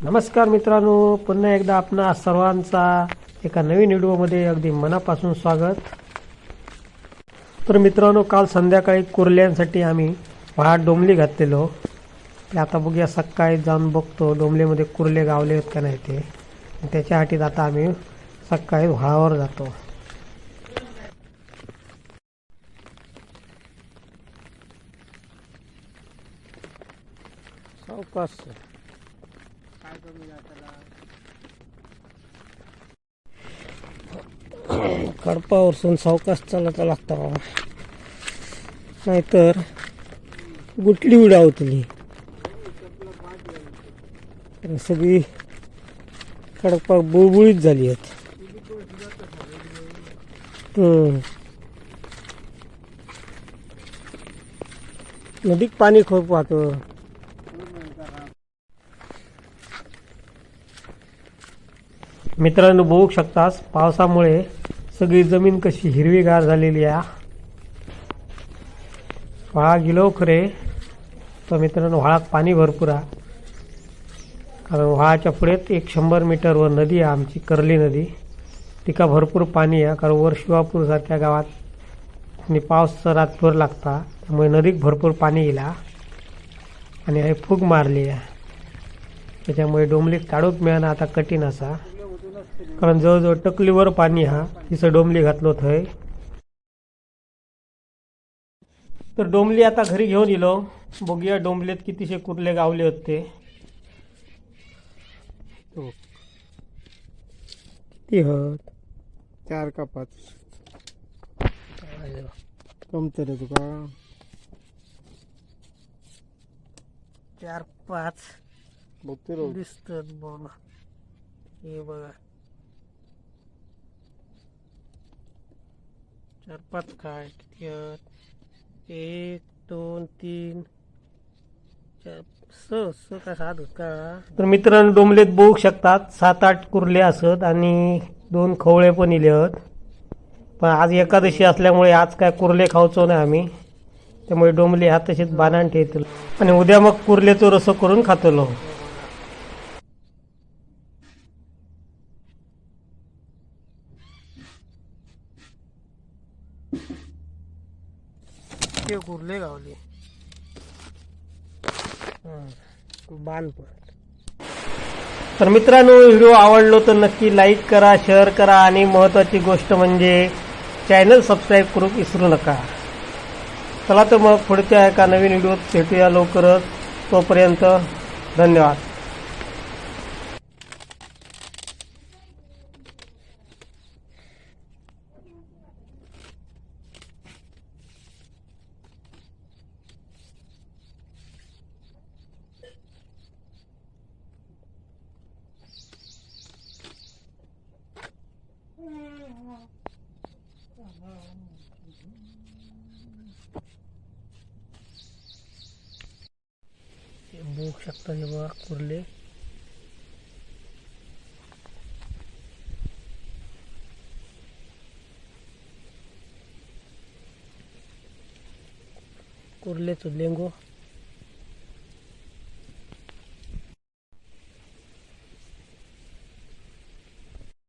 नमस्कार मित्रांनो पुन्हा एकदा आपणा सर्वांचा एका नवीन व्हिडिओमध्ये अगदी मनापासून स्वागत. तर मित्रांनो काल संध्याकाळी कुर्ल्यांसाठी आम्ही पहाट डोंबली घातलेलो. ते आता बघूया सकाळी जाऊन बघतो डोंबलीमध्ये कुर्ले गावले आहेत का नाही ते. त्याच्या हाटीत आता आम्ही सकाळी व्हाळावर जातो. सावकाश. कडपावरसून सावकाश चालता लागता बाबा नाहीतर गुटली उडावतली. होतली सगळी कडपा बुळबुळीत झाली आहेत. हम्म. नदीत पाणी खूप वाहतं. मित्रांनो बघू शकतास पावसामुळे सगळी जमीन कशी हिरवीगार झालेली आहे. व्हाळा गेलो खरे तर मित्रांनो व्हाळात पाणी भरपूर आहे. कारण व्हाळाच्या पुढेच एक शंभर मीटरवर नदी आहे आमची कर्ली नदी. तिका भरपूर पाणी आहे कारण वर शिवापूरसारख्या गावात आणि पाऊस रातभर लागता त्यामुळे नदीत भरपूर पाणी गेला. आणि हे फूग मारली आहे. त्याच्यामुळे डोंबलीत काढूक मिळणं आता कठीण असा. कारण जवळजवळ टकलीवर पाणी हा तिचं डोंबली घातलो थंय तर डोंबली आता घरी घेऊन येलो. बघूया डोंबलीत कितीशे कुर्ले गावले होते. किती हत? चार का पाच. कमतर आहे तुका. चार पाच. बघते रो दिसतात बघा हे बघा. चार पाच काय? किती आहेत? एक दोन तीन. चार स स का सात होत का? तर मित्रांनो डोंबलेत बघू शकतात. सात आठ कुर्ले असत आणि दोन खवळे पण इले आहेत. पण आज एकादशी असल्यामुळे आज काय कुर्ले खावचो नाही आम्ही. त्यामुळे डोंबले हा तसेच बांधान ठेवतील. आणि उद्या मग कुर्लेचो रसो करून खातलो. ते कुर्ले गावले? बांध पण तर मित्रांनो व्हिडिओ आवडलो तर नक्की लाईक करा शेअर करा आणि महत्त्वाची गोष्ट म्हणजे चॅनल सबस्क्राईब करू विसरू नका. चला तर मग पुढच्या एका नवीन व्हिडिओत भेटूया लवकरच. तोपर्यंत धन्यवाद हे बघू शकता हे बघा कुर्ले. कुर्लेचं लेंगो.